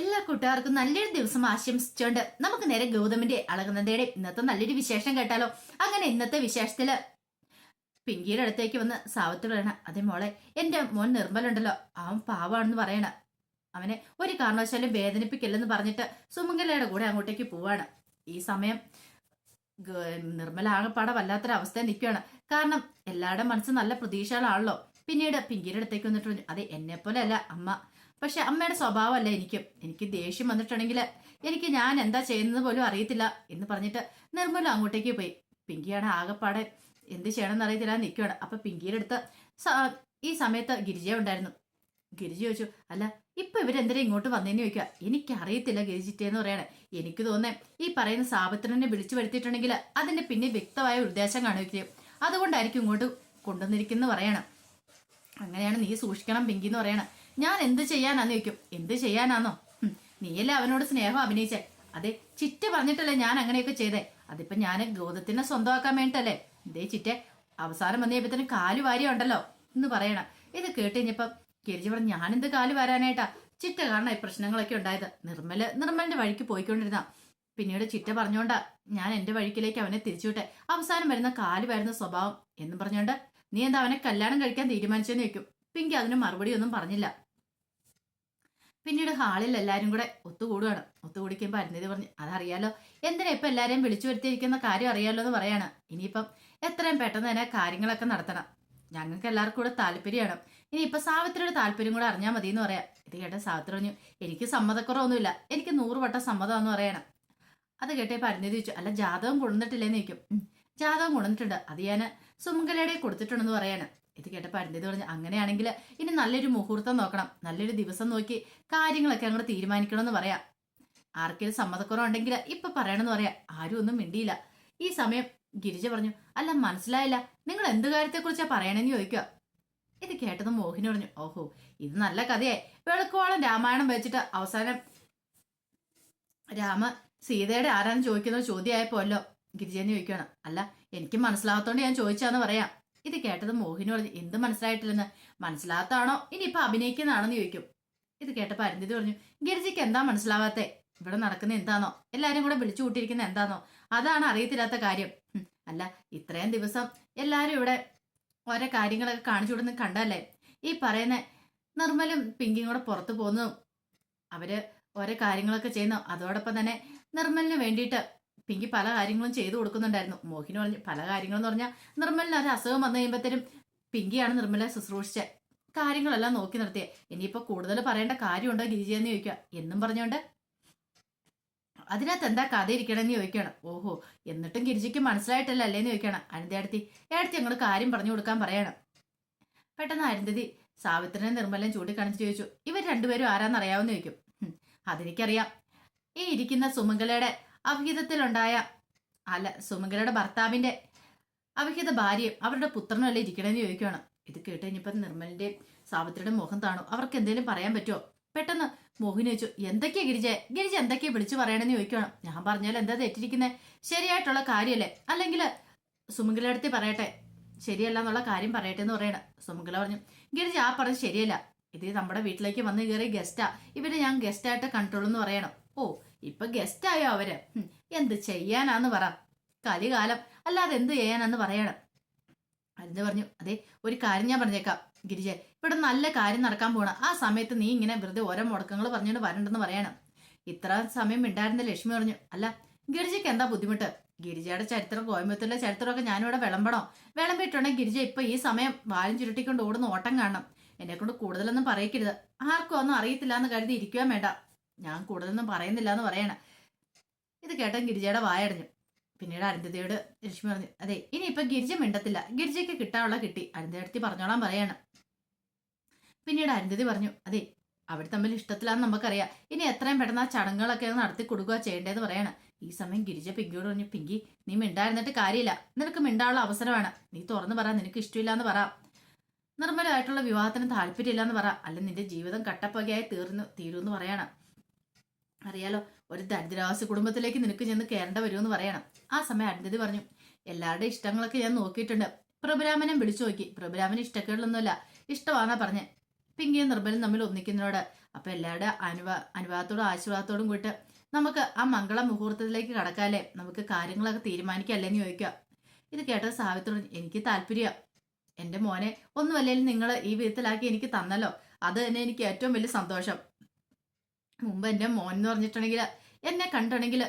എല്ലാ കൂട്ടുകാർക്കും നല്ലൊരു ദിവസം ആശംസിച്ചുകൊണ്ട് നമുക്ക് നേരെ ഗൗതമിന്റെ അളകുന്നതയുടെ ഇന്നത്തെ നല്ലൊരു വിശേഷം കേട്ടാലോ? അങ്ങനെ ഇന്നത്തെ വിശേഷത്തിൽ പിങ്കിയുടെ അടുത്തേക്ക് വന്ന് സാവത്ത് പറയണ അതേ മോളെ എന്റെ മോൻ നിർമ്മലുണ്ടല്ലോ. അവൻ പാവാണെന്ന് പറയണ. അവനെ ഒരു കാരണവശാലും വേദനിപ്പിക്കില്ലെന്ന് പറഞ്ഞിട്ട് സുമംഗലയുടെ കൂടെ അങ്ങോട്ടേക്ക് പോവാണ്. ഈ സമയം നിർമ്മല ആകെപ്പാടെ വല്ലാത്തൊരവസ്ഥ നിൽക്കുകയാണ്. കാരണം എല്ലാവരുടെ മനസ്സ് നല്ല പ്രതീക്ഷകളാണല്ലോ. പിന്നീട് പിങ്കിയുടെ അടുത്തേക്ക് വന്നിട്ട് അതെ എന്നെ പോലെ അല്ല അമ്മ. പക്ഷെ അമ്മയുടെ സ്വഭാവമല്ല എനിക്കും. എനിക്ക് ദേഷ്യം വന്നിട്ടുണ്ടെങ്കിൽ എനിക്ക് ഞാൻ എന്താ ചെയ്യുന്നത് പോലും അറിയത്തില്ല എന്ന് പറഞ്ഞിട്ട് നിർമ്മല അങ്ങോട്ടേക്ക് പോയി. പിങ്കിയാണ് ആകെപ്പാടെ എന്ത് ചെയ്യണമെന്ന് അറിയത്തില്ല നിൽക്കുകയാണ് അപ്പൊ പിങ്കിയുടെ അടുത്ത് ഈ സമയത്ത് ഗിരിജ ഉണ്ടായിരുന്നു. ഗിരിജ ചോദിച്ചു അല്ല ഇപ്പൊ ഇവരെന്തിനാ ഇങ്ങോട്ട് വന്നേന്ന് ചോദിക്കുക എനിക്കറിയത്തില്ല ഗിരിജിറ്റേന്ന് പറയണേ. എനിക്ക് തോന്നേ ഈ പറയുന്ന സാപത്രനെ വിളിച്ചു വരുത്തിയിട്ടുണ്ടെങ്കിൽ അതിന്റെ പിന്നെ വ്യക്തമായ ഉദ്ദേശം കാണിക്കുകയും അതുകൊണ്ടായിരിക്കും ഇങ്ങോട്ട് കൊണ്ടുവന്നിരിക്കുന്നു പറയണം. അങ്ങനെയാണ് നീ സൂക്ഷിക്കണം പിങ്കി എന്ന് പറയണ. ഞാൻ എന്ത് ചെയ്യാനാന്ന് ചോദിക്കും. എന്ത് ചെയ്യാനാന്നോ? നീയല്ലേ അവനോട് സ്നേഹം അഭിനയിച്ചേ? അതെ ചിറ്റ പറഞ്ഞിട്ടല്ലേ ഞാൻ അങ്ങനെയൊക്കെ ചെയ്തേ. അതിപ്പോ ഞാൻ ഗോതത്തിനെ സ്വന്തമാക്കാൻ വേണ്ടിട്ടല്ലേ? എന്തേ ചിറ്റെ അവസാനം വന്നപ്പോഴത്തേനും കാൽ വാരി ഉണ്ടല്ലോ എന്ന് പറയണ. ഇത് കേട്ട് കഴിഞ്ഞപ്പം കിരിജി പറഞ്ഞു ഞാനെന്ത് കാൽ വരാനായിട്ടാ? ചിറ്റ കാരണം ഈ പ്രശ്നങ്ങളൊക്കെ ഉണ്ടായത്. നിർമ്മൽ നിർമ്മലിന്റെ വഴിക്ക് പോയിക്കൊണ്ടിരുന്ന. പിന്നീട് ചിറ്റ പറഞ്ഞോണ്ടാ ഞാൻ എന്റെ വഴിക്കിലേക്ക് അവനെ തിരിച്ചുവിട്ടെ. അവസാനം വരുന്ന കാൽ വരുന്ന സ്വഭാവം എന്നും പറഞ്ഞോണ്ട് നീ എന്താ അവനെ കല്യാണം കഴിക്കാൻ തീരുമാനിച്ചെന്ന് വെക്കും പിങ്കി അതിന് മറുപടി ഒന്നും പറഞ്ഞില്ല. പിന്നീട് ഹാളിൽ എല്ലാവരും കൂടെ ഒത്തുകൂടുകയാണ്. ഒത്തുകൂടിക്കുമ്പോൾ അരുന്നതി പറഞ്ഞു അതറിയാലോ എന്തിനാ ഇപ്പം എല്ലാവരെയും വിളിച്ചു വരുത്തിയിരിക്കുന്ന കാര്യം അറിയാലോ എന്ന് പറയാണ്. ഇനിയിപ്പം എത്രയും പെട്ടെന്ന് തന്നെ കാര്യങ്ങളൊക്കെ നടത്തണം. ഞങ്ങൾക്ക് എല്ലാവർക്കും കൂടെ താല്പര്യമാണ്. ഇനിയിപ്പോൾ സാവിത്രിയുടെ താല്പര്യം കൂടെ അറിഞ്ഞാൽ മതി എന്ന് പറയാം. ഇത് കേട്ട സാവിത്രി പറഞ്ഞു എനിക്ക് സമ്മതക്കുറവൊന്നുമില്ല. എനിക്ക് നൂറ് വട്ടം സമ്മതമെന്ന് പറയണം. അത് കേട്ടേ അരുന്നതി ചോദിച്ചു അല്ല ജാതകം കൊണ്ടുവന്നിട്ടില്ലേന്ന് ചോദിക്കും. "ഉം, ജാതകം കൊണ്ടുവന്നിട്ടുണ്ട്. അത് ഞാൻ സുമംഗലയുടെ കൊടുത്തിട്ടുണ്ടെന്ന് പറയാണ്. ഇത് കേട്ടപ്പോൾ അരുന്നതി പറഞ്ഞു അങ്ങനെയാണെങ്കിൽ ഇനി നല്ലൊരു മുഹൂർത്തം നോക്കണം. നല്ലൊരു ദിവസം നോക്കി കാര്യങ്ങളൊക്കെ അങ്ങോട്ട് തീരുമാനിക്കണമെന്ന് പറയാം. ആർക്കെങ്കിലും സമ്മതക്കുറവുണ്ടെങ്കിൽ ഇപ്പൊ പറയണമെന്ന് പറയാം. ആരും ഒന്നും മിണ്ടിയില്ല. ഈ സമയം ഗിരിജ പറഞ്ഞു അല്ല മനസ്സിലായില്ല. നിങ്ങൾ എന്ത് കാര്യത്തെക്കുറിച്ചാ പറയണമെന്ന് ചോദിക്കുക ഇത് കേട്ടത് മോഹിനി പറഞ്ഞു ഓഹോ ഇത് നല്ല കഥയായി വെളുക്കോളം രാമായണം വെച്ചിട്ട് അവസാനം രാമ സീതയുടെ ആരാന്ന് ചോദിക്കുന്ന ചോദ്യമായപ്പോല്ലോ ഗിരിജേന്ന് ചോദിക്കുകയാണ് അല്ല എനിക്ക് മനസ്സിലാകത്തോണ്ട് ഞാൻ ചോദിച്ചാന്ന് പറയാം. ഇത് കേട്ടത് മോഹിനി പറഞ്ഞു എന്ത് മനസ്സിലായിട്ടില്ലെന്ന്? മനസ്സിലാകത്താണോ ഇനിയിപ്പൊ അഭിനയിക്കുന്നതാണെന്ന് ചോദിക്കും. ഇത് കേട്ടപ്പോ അരുന്തിത് പറഞ്ഞു ഗിരിജിക്ക് എന്താ മനസ്സിലാവാത്തെ? ഇവിടെ നടക്കുന്ന എന്താണോ? എല്ലാരും കൂടെ വിളിച്ചു കൂട്ടിയിരിക്കുന്ന എന്താണോ? അതാണ് അറിയത്തില്ലാത്ത കാര്യം. അല്ല ഇത്രയും ദിവസം എല്ലാരും ഇവിടെ ഓരോ കാര്യങ്ങളൊക്കെ കാണിച്ചു കൊടുന്ന് കണ്ടല്ലേ ഈ പറയുന്ന നിർമ്മലും പിങ്കിയും കൂടെ പുറത്തു പോകുന്നതും അവർ ഓരോ കാര്യങ്ങളൊക്കെ ചെയ്യുന്നു. അതോടൊപ്പം തന്നെ നിർമ്മലിന് വേണ്ടിയിട്ട് പിങ്കി പല കാര്യങ്ങളും ചെയ്തു കൊടുക്കുന്നുണ്ടായിരുന്നു. മോഹിനി പറഞ്ഞ പല കാര്യങ്ങളെന്ന് പറഞ്ഞാൽ നിർമ്മലിന് ഒരു അസുഖം വന്നു കഴിയുമ്പോഴത്തേനും പിങ്കിയാണ് നിർമ്മലെ ശുശ്രൂഷിച്ച. കാര്യങ്ങളെല്ലാം നോക്കി നിർത്തിയത് ഇനിയിപ്പോ കൂടുതൽ പറയേണ്ട കാര്യമുണ്ടോ ഗിരിജയെന്ന് ചോദിക്കുക. എന്നും പറഞ്ഞുകൊണ്ട് അതിനകത്ത് എന്താ കഥ ഇരിക്കണമെന്ന് ചോദിക്കണം ഓഹോ എന്നിട്ടും ഗിരിജയ്ക്ക് മനസ്സിലായിട്ടല്ല അല്ലേന്ന് ചോദിക്കണം അരുന്തേടത്തി ഏടത്തി ഞങ്ങൾ കാര്യം പറഞ്ഞു കൊടുക്കാൻ പറയണം. പെട്ടെന്ന് അരുന്ധതി സാവിത്രനെ നിർമ്മലം ചൂണ്ടിക്കാണിച്ച് ചോദിച്ചു ഇവർ രണ്ടുപേരും ആരാന്നറിയാവുന്ന ചോദിക്കും. "ഹും, അതെനിക്കറിയാം. ഈ ഇരിക്കുന്ന സുമംഗലയുടെ അവിഹിതത്തിലുണ്ടായ അല്ല സുമംഗലയുടെ ഭർത്താവിന്റെ അവിഹിത ഭാര്യയും അവരുടെ പുത്രനും അല്ലേ ഇരിക്കണമെന്ന് ചോദിക്കുകയാണ് ഇത് കേട്ട് കഴിഞ്ഞപ്പോൾ നിർമ്മലിന്റെ സാവിത്രിയുടെ മുഖം താണു. അവർക്ക് എന്തെങ്കിലും പറയാൻ പറ്റുമോ പെട്ടെന്ന് മോഹിനി ചോദിച്ചു എന്തൊക്കെയാ ഗിരിജ? ഗിരിജ എന്തൊക്കെയാ വിളിച്ചു പറയണമെന്ന് ചോദിക്കണം ഞാൻ പറഞ്ഞാൽ എന്താ തെറ്റിരിക്കുന്നത് ശരിയായിട്ടുള്ള കാര്യമല്ലേ അല്ലെങ്കിൽ സുമംഗല അടുത്ത് പറയട്ടെ. ശരിയല്ല എന്നുള്ള കാര്യം പറയട്ടെ എന്ന് പറയണം. സുമംഗല പറഞ്ഞു ഗിരിജ ആ പറഞ്ഞ് ശരിയല്ല. ഇത് നമ്മുടെ വീട്ടിലേക്ക് വന്ന് കയറി ഗസ്റ്റാ ഇവരെ ഞാൻ ഗസ്റ്റായിട്ട് കണ്ട്രോൾ എന്ന് പറയണം. ഓ ഇപ്പൊ ഗസ്റ്റായോ അവർ? എന്ത് ചെയ്യാനാന്ന് പറ. കലികാലം. അല്ലാതെ എന്ത് ചെയ്യാനാന്ന് പറയണം. അരുന്ന് പറഞ്ഞു അതെ ഒരു കാര്യം ഞാൻ പറഞ്ഞേക്കാം ഗിരിജ. ഇവിടെ നല്ല കാര്യം നടക്കാൻ പോണ. ആ സമയത്ത് നീ ഇങ്ങനെ വെറുതെ ഓരോ മുടക്കങ്ങൾ പറഞ്ഞുകൊണ്ട് വരണ്ടെന്ന് പറയണം. ഇത്ര സമയം ഉണ്ടായിരുന്ന ലക്ഷ്മി പറഞ്ഞു അല്ല ഗിരിജയ്ക്ക് എന്താ ബുദ്ധിമുട്ട്? ഗിരിജയുടെ ചരിത്രം കോയമ്പത്തൂരിലെ ചരിത്രമൊക്കെ ഞാനിവിടെ വിളമ്പണോ? വിളമ്പിട്ടുണ്ടെങ്കിൽ ഗിരിജ ഇപ്പൊ ഈ സമയം വാലും ചുരുട്ടിക്കൊണ്ട് ഓടുന്ന ഓട്ടം കാണണം. എന്നെ കൊണ്ട് കൂടുതലൊന്നും പറയിക്കരുത്. ആർക്കും ഒന്നും അറിയത്തില്ല എന്ന് കരുതി ഇരിക്കുവാൻ വേണ്ട. ഞാൻ കൂടുതലൊന്നും പറയുന്നില്ല എന്ന് പറയണ. ഇത് കേട്ടൻ ഗിരിജയുടെ വായടഞ്ഞു. പിന്നീട് അരുന്ധതിയോട് ലക്ഷ്മി പറഞ്ഞു അതെ ഇനി ഇപ്പൊ ഗിരിജ മിണ്ടത്തില്ല. ഗിരിജയ്ക്ക് കിട്ടാനുള്ള കിട്ടി. അരുന്ധതി പറഞ്ഞോളാൻ പറയാണ്. പിന്നീട് അരുന്ധതി പറഞ്ഞു അതെ അവർ തമ്മിൽ ഇഷ്ടത്തിലാന്ന് നമുക്കറിയാം. ഇനി എത്രയും പെട്ടെന്ന് ആ ചടങ്ങുകളൊക്കെ നടത്തി കൊടുക്കുക ചെയ്യേണ്ടതെന്ന് പറയാണ്. ഈ സമയം ഗിരിജ പിങ്കിയോട് പറഞ്ഞു പിങ്കി നീ മിണ്ടായിരുന്നിട്ട് കാര്യമില്ല. നിനക്ക് മിണ്ടാനുള്ള അവസരമാണ്. നീ തുറന്നു പറ നിനക്ക് ഇഷ്ടമില്ല എന്ന് പറ. നിർമ്മലമായിട്ടുള്ള വിവാഹത്തിന് താല്പര്യമില്ല എന്ന് പറ. അല്ല നിന്റെ ജീവിതം കട്ടപ്പകയായി തീർന്നു തീരുമെന്ന് പറയണം. അറിയാലോ ഒരു ദരിദ്രവാസി കുടുംബത്തിലേക്ക് നിനക്ക് ചെന്ന് കയറേണ്ട വരുമെന്ന് പറയണം. ആ സമയം അരുന്ധതി പറഞ്ഞു എല്ലാവരുടെ ഇഷ്ടങ്ങളൊക്കെ ഞാൻ നോക്കിയിട്ടുണ്ട്. പ്രഭുരാമനെ വിളിച്ചു നോക്കി. പ്രഭുരാമന് ഇഷ്ടക്കേടലൊന്നുമല്ല. ഇഷ്ടമാണാ പറഞ്ഞ്. പിങ്കിയും നിർബലും തമ്മിൽ ഒന്നിക്കുന്നതിനോട് അപ്പൊ എല്ലാവരുടെ അനുവാ അനുവാദത്തോടും ആശീർവാദത്തോടും കൂട്ട് നമുക്ക് ആ മംഗള മുഹൂർത്തത്തിലേക്ക് കടക്കാല്ലേ? നമുക്ക് കാര്യങ്ങളൊക്കെ തീരുമാനിക്കല്ലേന്ന് ചോദിക്കുക. ഇത് കേട്ട സാവിത്രി എനിക്ക് താല്പര്യം. എന്റെ മോനെ ഒന്നുമല്ലെങ്കിലും നിങ്ങൾ ഈ വിധത്തിലാക്കി എനിക്ക് തന്നല്ലോ. അത് തന്നെ എനിക്ക് ഏറ്റവും വലിയ സന്തോഷം. മുമ്പ് എന്റെ മോൻ എന്ന് പറഞ്ഞിട്ടുണ്ടെങ്കിൽ എന്നെ കണ്ടുണ്ടെങ്കിൽ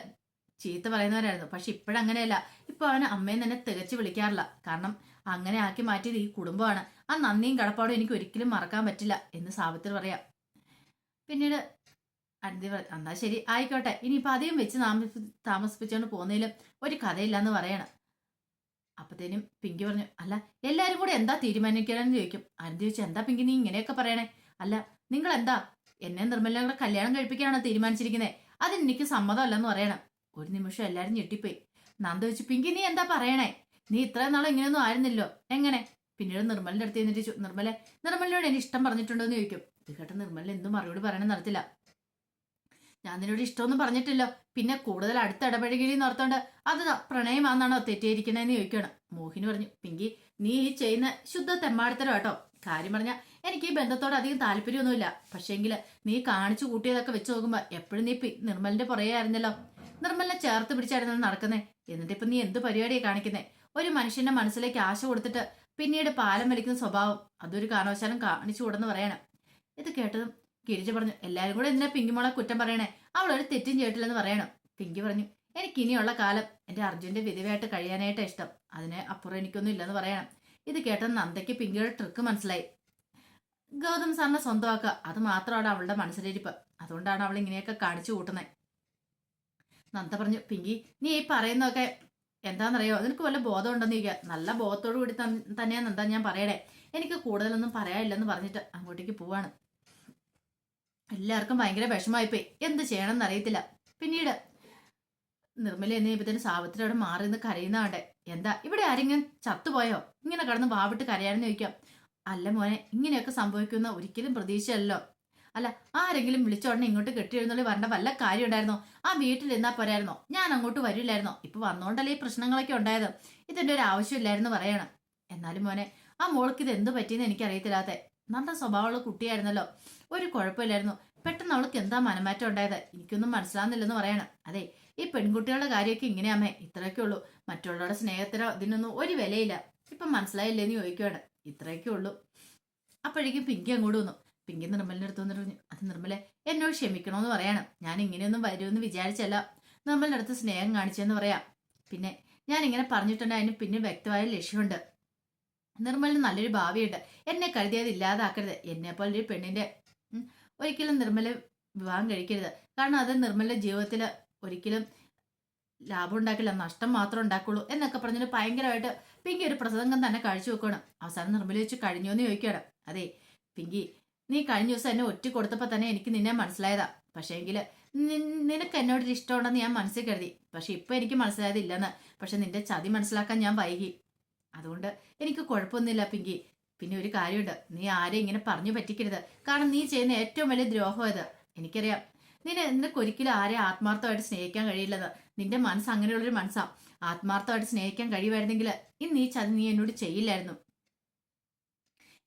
ചീത്ത പറയുന്നവരായിരുന്നു. പക്ഷെ ഇപ്പോഴങ്ങനെയല്ല. ഇപ്പൊ അവന് അമ്മയും തന്നെ തികച്ചു വിളിക്കാറില്ല. കാരണം അങ്ങനെ ആക്കി മാറ്റിയത് ഈ കുടുംബമാണ്. ആ നന്ദിയും കടപ്പാടും എനിക്ക് ഒരിക്കലും മറക്കാൻ പറ്റില്ല എന്ന് സാവിത്രി പറയാം. പിന്നീട് അനന്തി എന്നാ ശരി ആയിക്കോട്ടെ. ഇനിയിപ്പോൾ അധികം വെച്ച് താമസി താമസിപ്പിച്ചുകൊണ്ട് പോകുന്നതിലും ഒരു കഥയില്ലെന്ന് പറയണം. അപ്പത്തേനും പിങ്കി പറഞ്ഞു അല്ല എല്ലാരും കൂടെ എന്താ തീരുമാനിക്കണമെന്ന് ചോദിക്കും. അനന്തി ചോദിച്ചു എന്താ പിങ്കി നീ ഇങ്ങനെയൊക്കെ പറയണേ? അല്ല നിങ്ങൾ എന്താ എന്നെ നിർമ്മലയുടെ കല്യാണം കഴിപ്പിക്കാനാണ് തീരുമാനിച്ചിരിക്കുന്നത് അതിന് എനിക്ക് സമ്മതമല്ലെന്ന് പറയണം. ഒരു നിമിഷം എല്ലാരും ഞെട്ടിപ്പോയി. നന്ദ വെച്ച് പിങ്കി നീ എന്താ പറയണേ? നീ ഇത്രയും നാളെ ഇങ്ങനെയൊന്നും ആയിരുന്നില്ലോ. എങ്ങനെ? പിന്നീട് നിർമ്മലിന്റെ അടുത്ത് എന്നിട്ട് ചോ- നിർമ്മലെ നിർമ്മലിനോട് എനിക്ക് ഇഷ്ടം പറഞ്ഞിട്ടുണ്ടോ എന്ന് ചോദിക്കും. ഇത് കേട്ട നിർമ്മലിന് എന്തും മറുപടി പറയണം നടത്തില്ല ഞാൻ നിന്നോട് ഇഷ്ടമൊന്നും പറഞ്ഞിട്ടില്ല. പിന്നെ കൂടുതൽ അടുത്ത ഇടപഴകിയെന്ന് ഓർത്തോണ്ട് അത് പ്രണയമാണെന്നാണോ തെറ്റിയിരിക്കണേന്ന് ചോദിക്കണം. മോഹിനി പറഞ്ഞു പിങ്കി നീ ഈ ചെയ്യുന്ന ശുദ്ധ തെമ്മാടത്തരം കേട്ടോ കാര്യം പറഞ്ഞ എനിക്ക് ഈ ബന്ധത്തോട് അധികം താല്പര്യമൊന്നുമില്ല. പക്ഷേങ്കിൽ നീ കാണിച്ചു കൂട്ടിയതൊക്കെ വെച്ച് നോക്കുമ്പോ എപ്പോഴും നീ നിർമ്മലിന്റെ പുറകെ ആയിരുന്നല്ലോ. നിർമ്മലിനെ ചേർത്ത് പിടിച്ചായിരുന്നു നടക്കുന്നേ. എന്നിട്ട് ഇപ്പൊ നീ എന്ത് പരിപാടിയാണ് കാണിക്കുന്നേ? ഒരു മനുഷ്യന്റെ മനസ്സിലേക്ക് ആശ കൊടുത്തിട്ട് പിന്നീട് പാലം വലിക്കുന്ന സ്വഭാവം അതൊരു കാരണവശാലും കാണിച്ചു കൂടെന്ന് പറയണം. ഇത് കേട്ടതും ഗിരിജ പറഞ്ഞു എല്ലാരും കൂടെ പിങ്കി പിങ്കിമോളെ കുറ്റം പറയണേ? അവൾ ഒരു തെറ്റും ചെയ്തിട്ടില്ലെന്ന് പറയണം. പിങ്കി പറഞ്ഞു എനിക്ക് ഇനിയുള്ള കാലം എന്റെ അർജുന്റെ വിധവയായിട്ട് കഴിയാനായിട്ട് ഇഷ്ടം. അതിന് അപ്പുറം എനിക്കൊന്നും ഇല്ലെന്ന് പറയണം. ഇത് കേട്ട നന്ദയ്ക്ക് പിങ്കിയുടെ ട്രിക്ക് മനസ്സിലായി. ഗൗതം സാറിനെ സ്വന്തമാക്കുക അത് മാത്രമാണ് അവളുടെ മനസ്സിലിരിപ്പ്. അതുകൊണ്ടാണ് അവൾ ഇങ്ങനെയൊക്കെ കാണിച്ചു കൂട്ടുന്നത് നന്ദ പറഞ്ഞു പിങ്കി നീ ഈ പറയുന്നതൊക്കെ എന്താണെന്നറിയോ? നിനക്ക് വല്ല ബോധം ഉണ്ടെന്ന് ചോദിക്കുക നല്ല ബോധത്തോടു കൂടി തന്നെയാണ് നന്ദ ഞാൻ പറയണേ. എനിക്ക് കൂടുതലൊന്നും പറയാനില്ലെന്ന് പറഞ്ഞിട്ട് അങ്ങോട്ടേക്ക് പോവാണ്. എല്ലാവർക്കും ഭയങ്കര വിഷമായിപ്പോയി എന്ത് ചെയ്യണമെന്ന് അറിയത്തില്ല. പിന്നീട് നിർമ്മല എന്നീ ഇപ്പത്തിന് സാവിത്രി അവിടെ മാറി നിന്ന് കരയുന്ന കണ്ടേ. എന്താ ഇവിടെ ആരെങ്കിലും ചത്തുപോയോ? ഇങ്ങനെ കടന്ന് വാവിട്ട് കരയാണെന്ന് ചോദിക്കാം. അല്ല മോനെ ഇങ്ങനെയൊക്കെ സംഭവിക്കുന്ന ഒരിക്കലും പ്രതീക്ഷയല്ലോ അല്ല ആരെങ്കിലും വിളിച്ച ഉടനെ ഇങ്ങോട്ട് കെട്ടിയിരുന്നുള്ളി വരേണ്ട വല്ല കാര്യം ഉണ്ടായിരുന്നോ? ആ വീട്ടിൽ എന്നാ പോരായിരുന്നോ? ഞാൻ അങ്ങോട്ട് വരില്ലായിരുന്നോ? ഇപ്പൊ വന്നോണ്ടല്ലേ ഈ പ്രശ്നങ്ങളൊക്കെ ഉണ്ടായത്? ഇതിന്റെ ഒരു ആവശ്യമില്ലായിരുന്നു പറയണം. എന്നാലും മോനെ ആ മോൾക്ക് ഇത് എന്ത് പറ്റിയെന്ന് എനിക്കറിയത്തില്ലാത്ത. നല്ല സ്വഭാവമുള്ള കുട്ടിയായിരുന്നല്ലോ. ഒരു കുഴപ്പമില്ലായിരുന്നു. പെട്ടെന്ന് അവൾക്ക് എന്താ മനമാറ്റം ഉണ്ടായത്? എനിക്കൊന്നും മനസ്സിലാകുന്നില്ലെന്ന് പറയണം. അതെ ഈ പെൺകുട്ടികളുടെ കാര്യമൊക്കെ ഇങ്ങനെയാമേ ഇത്രയൊക്കെ ഉള്ളൂ. മറ്റുള്ളവരുടെ സ്നേഹത്തിനോ ഇതിനൊന്നും ഒരു വിലയില്ല. ഇപ്പം മനസ്സിലായില്ലേന്ന് ചോദിക്കുവാണ്. ഇത്രയൊക്കെ ഉള്ളൂ. അപ്പോഴേക്കും പിങ്കി അങ്ങോട്ട് വന്നു. പിങ്കി നിർമ്മലിന്റെ അടുത്ത് വന്നിട്ട് പറഞ്ഞു അത് നിർമ്മലെ എന്നോട് ക്ഷമിക്കണമെന്ന് പറയണം. ഞാൻ ഇങ്ങനെയൊന്നും വരുമെന്ന് വിചാരിച്ചല്ല. നിർമ്മലിന്റെ അടുത്ത് സ്നേഹം കാണിച്ചെന്ന് പറയാം. പിന്നെ ഞാൻ ഇങ്ങനെ പറഞ്ഞിട്ടുണ്ട് അതിന് പിന്നെ വ്യക്തമായ ലക്ഷ്യമുണ്ട്. നിർമ്മലിന് നല്ലൊരു ഭാവിയുണ്ട്. എന്നെ കരുതിയത് ഇല്ലാതാക്കരുത്. എന്നെ ഒരു പെണ്ണിന്റെ ഒരിക്കലും നിർമ്മല വിവാഹം കഴിക്കരുത്. കാരണം അത് നിർമ്മലിന്റെ ജീവിതത്തിൽ ഒരിക്കലും ലാഭം ഉണ്ടാക്കില്ല നഷ്ടം മാത്രം ഉണ്ടാക്കുള്ളൂ എന്നൊക്കെ പറഞ്ഞിട്ട് ഭയങ്കരമായിട്ട് പിങ്കി ഒരു പ്രസംഗം തന്നെ കഴിച്ചു വെക്കണം അവസാനം നിർമ്മല വെച്ച് കഴിഞ്ഞു എന്ന് ചോദിക്കണം അതെ പിങ്കി നീ കഴിഞ്ഞ ദിവസം എന്നെ ഒറ്റ കൊടുത്തപ്പോൾ തന്നെ എനിക്ക് നിന്നെ മനസ്സിലായതാ. പക്ഷേങ്കിൽ നിനക്ക് എന്നോടൊരു ഇഷ്ടമുണ്ടെന്ന് ഞാൻ മനസ്സിൽ കരുതി. പക്ഷെ ഇപ്പൊ എനിക്ക് മനസ്സിലായതില്ലെന്ന്. പക്ഷെ നിന്റെ ചതി മനസ്സിലാക്കാൻ ഞാൻ വൈകി. അതുകൊണ്ട് എനിക്ക് കുഴപ്പമൊന്നുമില്ല പിങ്കി. പിന്നെ ഒരു കാര്യമുണ്ട്. നീ ആരെയും ഇങ്ങനെ പറഞ്ഞു പറ്റിക്കരുത്. കാരണം നീ ചെയ്യുന്ന ഏറ്റവും വലിയ ദ്രോഹം ഇത് എനിക്കറിയാം. നിന്നെ നിനക്ക് ഒരിക്കലും ആരെ ആത്മാർത്ഥമായിട്ട് സ്നേഹിക്കാൻ കഴിയില്ലെന്ന്. നിന്റെ മനസ്സ് അങ്ങനെയുള്ളൊരു മനസ്സാ. ആത്മാർത്ഥമായിട്ട് സ്നേഹിക്കാൻ കഴിയുമായിരുന്നെങ്കിൽ ഇന്ന് നീ ചതി നീ എന്നോട് ചെയ്യില്ലായിരുന്നു.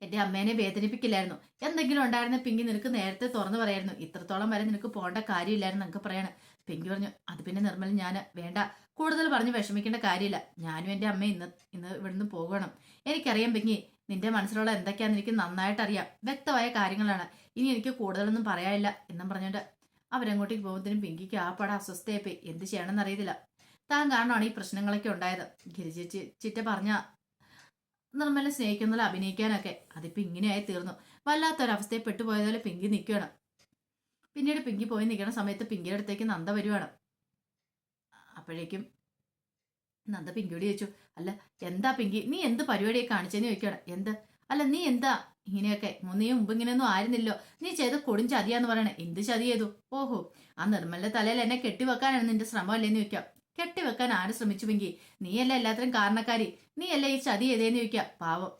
എന്റെ അമ്മേനെ വേദനിപ്പിക്കില്ലായിരുന്നു. എന്തെങ്കിലും ഉണ്ടായിരുന്ന പിങ്കി നിനക്ക് നേരത്തെ തുറന്നു പറയായിരുന്നു. ഇത്രത്തോളം വരെ നിനക്ക് പോകേണ്ട കാര്യമില്ലായിരുന്നു നിനക്ക് പറയണം. പിങ്കി പറഞ്ഞു അത് പിന്നെ നിർമ്മൽ ഞാൻ വേണ്ട. കൂടുതൽ പറഞ്ഞ് വിഷമിക്കേണ്ട കാര്യമില്ല. ഞാനും എന്റെ അമ്മ ഇന്ന് ഇന്ന് ഇവിടുന്ന് പോകണം. എനിക്കറിയാം പിങ്ങി നിന്റെ മനസ്സിലുള്ള എന്തൊക്കെയാന്ന് എനിക്ക് നന്നായിട്ട് അറിയാം വ്യക്തമായ കാര്യങ്ങളാണ്. ഇനി എനിക്ക് കൂടുതലൊന്നും പറയാനില്ല എന്നും പറഞ്ഞുകൊണ്ട് അവരങ്ങോട്ടേക്ക് പോകുന്നതിനും പിങ്കിക്ക് ആ പടം അസ്വസ്ഥയായിപ്പോയി. എന്ത് ചെയ്യണമെന്ന് അറിയത്തില്ല. താൻ കാരണമാണ് ഈ പ്രശ്നങ്ങളൊക്കെ ഉണ്ടായത്. ഗിരിജി ചിറ്റ പറഞ്ഞ നിർമ്മല സ്നേഹിക്കുന്നതിൽ അഭിനയിക്കാനൊക്കെ. അതിപ്പോ ഇങ്ങനെയായി തീർന്നു. വല്ലാത്തൊരവസ്ഥയിൽ പെട്ടുപോയതുപോലെ പിങ്കി നിൽക്കുകയാണ്. പിന്നീട് പിങ്കി പോയി നിൽക്കുന്ന സമയത്ത് പിങ്കിയുടെ അടുത്തേക്ക് നന്ദ വരുവാണ്. അപ്പോഴേക്കും നന്ദ പിങ്കിയോട് ചോദിച്ചു അല്ല എന്താ പിങ്കി? നീ എന്ത് പരിപാടിയെ കാണിച്ചെന്ന് ചോദിക്കണം എന്ത്? അല്ല നീ എന്താ ഇങ്ങനെയൊക്കെ? നീ മുമ്പ് ഇങ്ങനെയൊന്നും ആയിരുന്നില്ലോ. നീ ചെയ്ത കൊടും ചതിയാന്ന് പറയണേ. എന്ത് ചതി ചെയ്തു ഓഹോ ആ നിർമ്മലിന്റെ തലയിൽ എന്നെ കെട്ടിവെക്കാനാണ് നിന്റെ ശ്രമം അല്ലേന്ന് ചോദിക്കാം. കെട്ടിവെക്കാൻ ആര് ശ്രമിച്ചു പിങ്കി? നീയല്ല എല്ലാത്തിനും കാരണക്കാരി? നീയല്ല ഈ ചതി ചെയ്തേന്ന് ചോദിക്കാം. പാവം.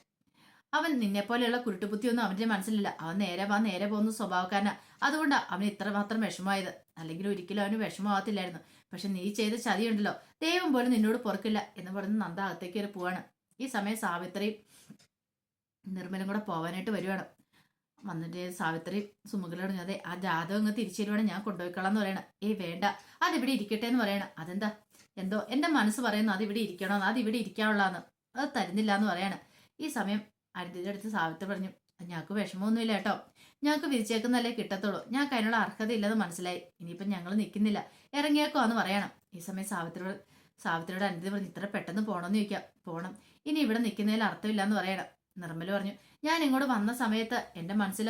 അവൻ നിന്നെ പോലെയുള്ള കുരുട്ടുബുദ്ധിയൊന്നും അവന്റെ മനസ്സിലില്ല. അവൻ നേരെ വാ നേരെ പോകുന്ന സ്വഭാവക്കാരനാ. അതുകൊണ്ടാ അവന് ഇത്രമാത്രം വിഷമമായത്. അല്ലെങ്കിൽ ഒരിക്കലും അവന് വിഷമമാകത്തില്ലായിരുന്നു പക്ഷെ നീ ചെയ്ത ചതിയുണ്ടല്ലോ. ദൈവം പോലും നിന്നോട് പുറക്കില്ല എന്ന് പറഞ്ഞ് നന്ദ അകത്തേക്ക് കയറി പോവാണ്. ഈ സമയം സാവിത്രിയും നിർമ്മലും കൂടെ പോവാനായിട്ട് വരുവാണ്. വന്നിട്ട് സാവിത്രി സുമുഖലോട് അതെ ആ ജാതകം അങ്ങ് തിരിച്ചു തരുവാണ് ഞാൻ കൊണ്ടുപോയിക്കളാം എന്ന് പറയണം. ഏയ് വേണ്ട. അതിവിടെ ഇരിക്കട്ടെ എന്ന് പറയണം. അതെന്താ? എന്തോ? എന്റെ മനസ്സ് പറയുന്നു അതിവിടെ ഇരിക്കണോന്ന് അതിവിടെ ഇരിക്കാനുള്ളതെന്ന്. അത് തരുന്നില്ല എന്ന് പറയാണ്. ഈ സമയം അരുതിയുടെ അടുത്ത് സാവിത്രി പറഞ്ഞു ഞങ്ങൾക്ക് വിഷമമൊന്നുമില്ല കേട്ടോ. ഞങ്ങൾക്ക് വിരിച്ചേക്കുന്നല്ലേ കിട്ടത്തുള്ളൂ. ഞങ്ങൾക്ക് അതിനുള്ള അർഹത ഇല്ലെന്ന് മനസ്സിലായി. ഇനിയിപ്പം ഞങ്ങൾ നിൽക്കുന്നില്ല. ഇറങ്ങിയേക്കോ എന്ന് പറയണം. ഈ സമയം സാവിത്രിയോട് സാവിത്രിയോട് അനിത പറഞ്ഞു ഇത്ര പെട്ടെന്ന് പോകണമെന്ന് ചോദിക്കാം. പോകണം ഇനി ഇവിടെ നിൽക്കുന്നതിൽ അർത്ഥമില്ല എന്ന് പറയണം. നിർമ്മല പറഞ്ഞു ഞാൻ ഇങ്ങോട്ട് വന്ന സമയത്ത് എന്റെ മനസ്സിൽ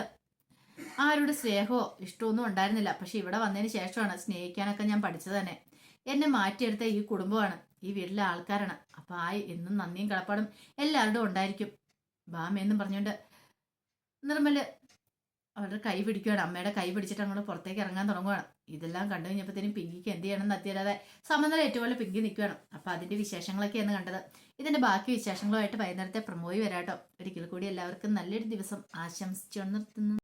ആരുടെ സ്നേഹമോ ഇഷ്ടമൊന്നും ഉണ്ടായിരുന്നില്ല. പക്ഷെ ഇവിടെ വന്നതിന് ശേഷമാണ് സ്നേഹിക്കാനൊക്കെ ഞാൻ പഠിച്ചത് തന്നെ. എന്നെ മാറ്റിയെടുത്ത ഈ കുടുംബമാണ്. ഈ വീട്ടിലെ ആൾക്കാരാണ്. അപ്പം ആ എന്നും നന്ദിയും കളപ്പാടും എല്ലാവരുടെയും ഉണ്ടായിരിക്കും. ബാമെന്നും പറഞ്ഞുകൊണ്ട് നിർമ്മൽ അവരുടെ കൈ പിടിക്കുകയാണ് അമ്മയുടെ കൈ പിടിച്ചിട്ട് അങ്ങോട്ട് പുറത്തേക്ക് ഇറങ്ങാൻ തുടങ്ങുകയാണ് ഇതെല്ലാം കണ്ടു കഴിഞ്ഞപ്പോഴത്തേനും പിങ്കിക്ക് എന്ത് ചെയ്യണം എത്തിയാതെ സമനില ഏറ്റവും പിങ്കി നിൽക്കുകയാണ് അപ്പോൾ അതിന്റെ വിശേഷങ്ങളൊക്കെയാണ് കണ്ടത്. ഇതിന്റെ ബാക്കി വിശേഷങ്ങളുമായിട്ട് വൈകുന്നേരത്തെ പ്രമോയി വരാട്ടോ. ഒരിക്കൽ കൂടി എല്ലാവർക്കും നല്ലൊരു ദിവസം ആശംസിച്ചു നിർത്തുന്നു